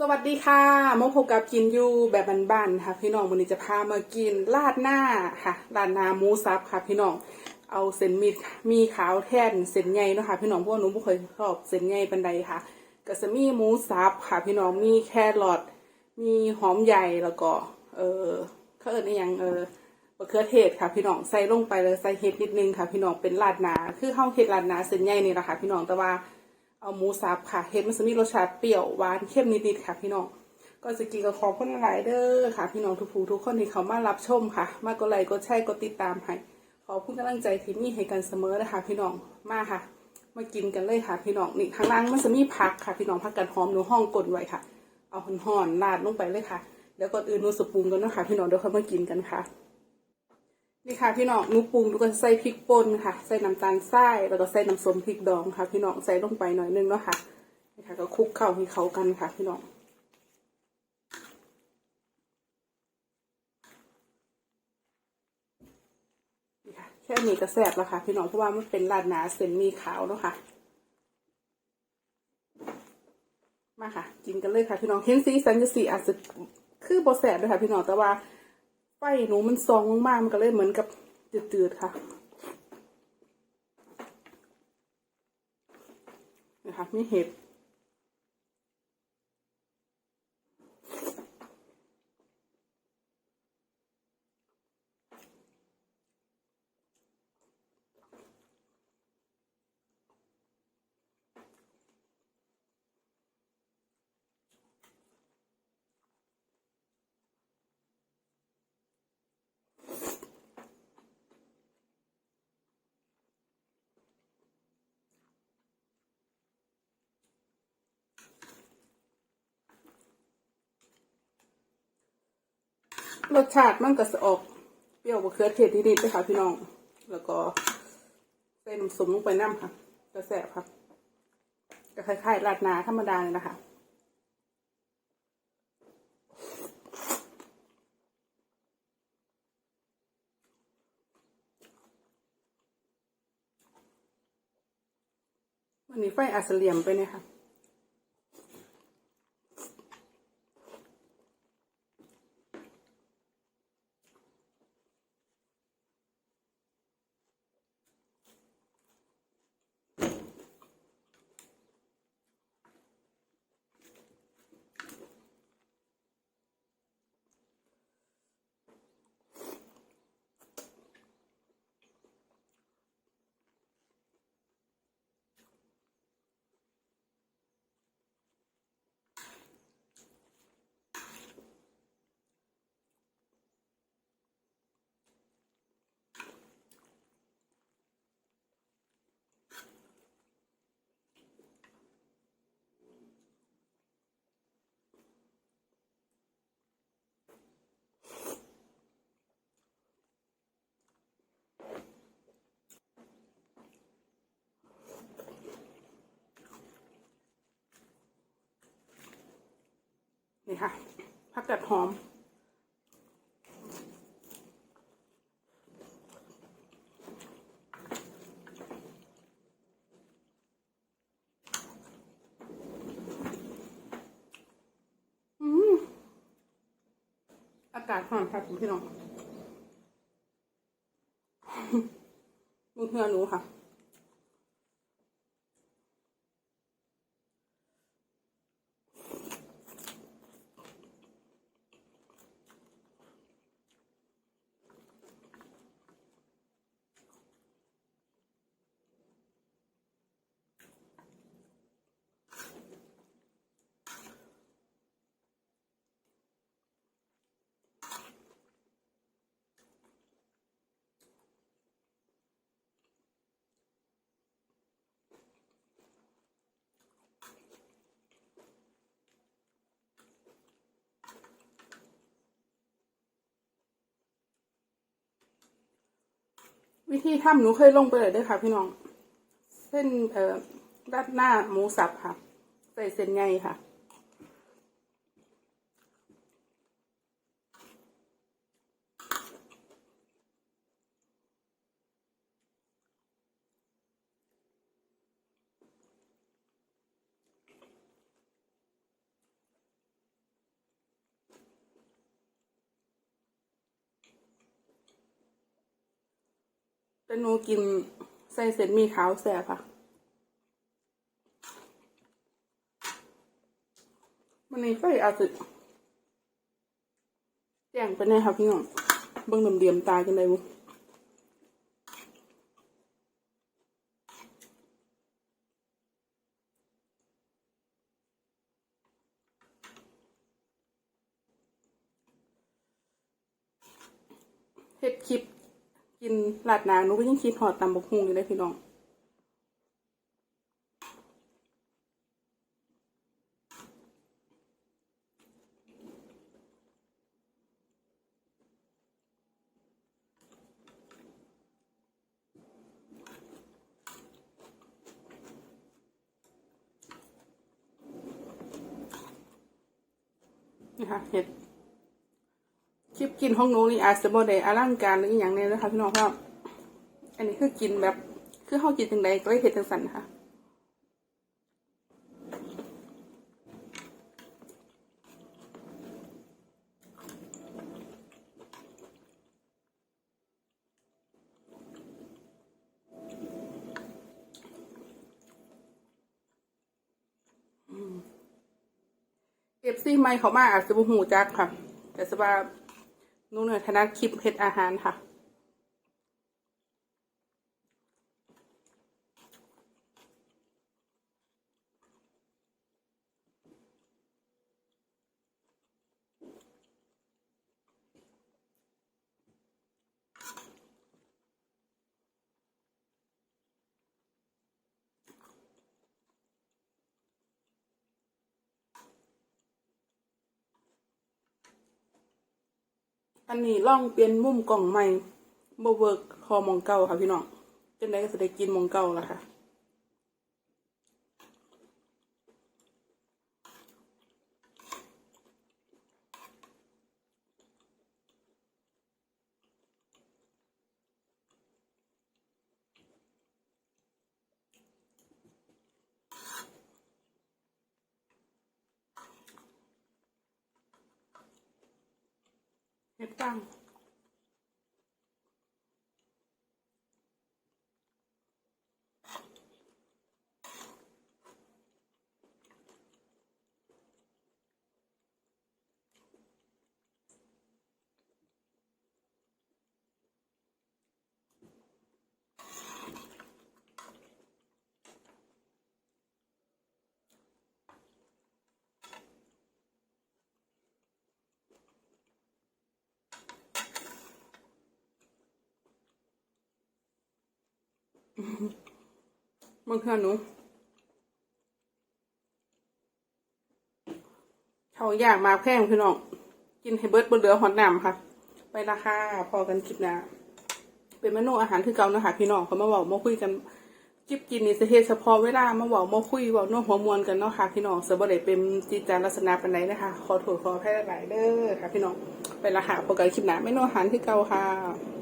สวัสดีค่ะมกพบกับกินยูแบบบ้านๆค่ะ พี่น้องวันนี้จะพามากินราดหน้าค่ะราดหน้าหมูสับค่ะ พี่น้องเอาเส้นมีมีขาวแทนเส้นใหญ่เนาะค่ะ พี่น้องพว่าหนูไม่เคยชอบเส้นใหญ่ปันใดค่ะก็จะมีหมูสับค่ะ พี่น้องมีแครอทมีหอมใหญ่แล้วก็ เออเขาเอิญอหยังเออมะเขือเทศค่ะพี่น้องใส่ลงไปเลยใส่เห็ดนิดนึงค่ะ พี่น้องเป็นราดหนาคือข้าเห็ดราดหนาเส้นใหญ่นี่แหละค่ะ พี่น้องแต่ว่า เอาหมูสับค่ะเห็ดมันจะมีรสชาติเปรี้ยวหวานเข้มนิดๆค่ะพี่น้องก็จะกินกับขอบคุณหลายเด้อค่ะ พี่น้องทุกผู้ทุกคนที่เขามารับชมค่ะ มากกดไลค์กดแชร์กดติดตามให้ขอบคุณกำลังใจที่มีให้กันเสมอนะคะพี่น้องมาค่ะ มากินกันเลยค่ะ พี่น้องนี่ข้างล่างมันจะมีผักค่ะ พี่น้องผักกันหอมหนูห้องกลนไว้ค่ะ เอาห่อนๆราดลงไปเลยค่ะเดี๋ยวก่อนอื่นหนูสปรุงกันนะคะพี่น้องเดี๋ยวเขามากินกันค่ะ นี่ค่ะพี่น้องหนูปรุงดูกันใส่พริกป่นค่ะ ใส่น้ำตาลทรายแล้วก็ใส่น้ำส้มพริกดองค่ะ พี่น้องใส่ลงไปหน่อยนึงเนาะค่ะนี่ค่ะ ก็คลุกเข้าให้เข้ากันค่ะ พี่น้องนี่ค่ะแค่นี้ก็แซ่บแล้วค่ะ พี่น้องเพราะว่ามันเป็นราดหนาเส้นมีขาวเนาะค่ะ มาค่ะ กินกันเลยค่ะ พี่น้องเห็นสีสันจะสีอาจจะคือบอแสบด้วยค่ะ พี่น้องแต่ว่า ไฟหนูมันซองมากมันก็เลยเหมือนกับจืดๆค่ะนะคะมีเห็ด รสชาติมันก็จะออกเปรี้ยวบะเขือเทศนิดๆด้วยค่ะพี่น้อง แล้วก็ใส่น้ำส้มลงไปน้ำค่ะจะแสบค่ะก็คล้ายๆราดนาธรรมดาเลยนะคะวันนี้ไฟอาจจะเลียมไปเนี่ยค่ะ นี่ค่ะผักกาดหอม อากาศร้อนค่ะคุณพี่น้อง มือเพื่อนหนูค่ะ วิธีทำหนูเคยลงไปเลยด้วยค่ะ พี่น้อง เส้นเอ่อราดหน้าหมูสับค่ะ ใส่เส้นใหญ่ค่ะ แต่หนูกินใส่เส้นมีขาวแซ่บค่ะวันนี้ไฟอาจจะแจ้งไปแน่ค่ะพี่น้องเบิ่งเดียมตาจังไดบุเฮ็ดคลิป กินหลาดหนาหนูก็ยังคิดหอดตำบกฮุงอยู่เลยพี่น้องนี่ค่ะเห็ด คลิปกินของหนูนี่อาจจะบ่ได้อลังการหรืออย่างนี้นะคะพี่น้องเพราะอันนี้คือกินแบบ คือเฮากินจังใดก็เลยเฮ็ดจังซั่นค่ะเอฟซีไม่เขามาอาจจะบูหูจักค่ะ แต่สบาห นูเนี่ยถนัดคลิปเฮ็ดอาหารค่ะ อันนี้ล่องเปลี่ยนมุมกล่องใหม่บ่เวิร์กคอมองเก่าค่ะพี่น้องจังไดก็จะได้กินมองเก่าละค่ะ เฮ็ บางเทื่อหนูเขาอยากมาแพงพี่น้อง กินให้เบิดบนเรือหอดน้ำค่ะ ไปราคาพอกันคลิปหน้าเป็นเมนูอาหารคือเก่านะคะพี่น้องเขามาบอกมาคุยกันจิบกินนี่จะเฮ็ดเฉพาะเวลามาบอกมาคุยเว่าน่วหัวมวนกันเนาะค่ะพี่น้องเสบ่ได้เป็นจิตจารลักษณะปานใดนะคะ ขอโทษขออภัยหลายเด้อค่ะพี่น้องไปละค่ะพอกันคลิปหน้าเมนูอาหารคือเก่าค่ะ